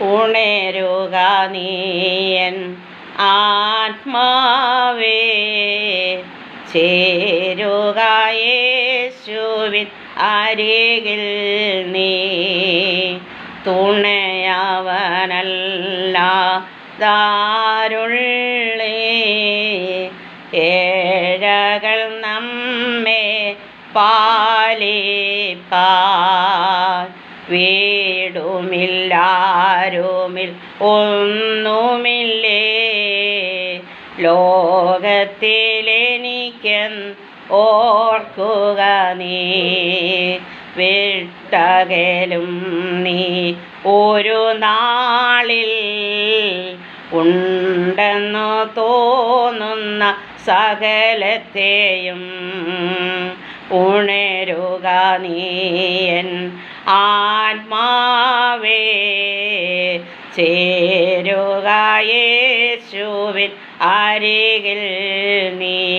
ഉണരുക നീയൻ ആത്മാവേ. ചേരുക യേശുവിൻ അരികിൽ നീ. തുണയവനല്ല ദാരുള്ളേ. ഏഴകൾ നമ്മെ പാലിപ്പാൻ. വീടുമില്ലാരുമിൽ ഒന്നുമില്ലേ? ലോകത്തിലെനിക്കെന്ന് ഓർക്കുക നീ. വിട്ടകലും നീ ഒരു നാളിൽ ഉണ്ടെന്നു തോന്നുന്ന സകലത്തെയും ഉണരുക നീയൻ ആത്മാവേ ചേരുക യേശുവിൻ അരികിൽ നീ.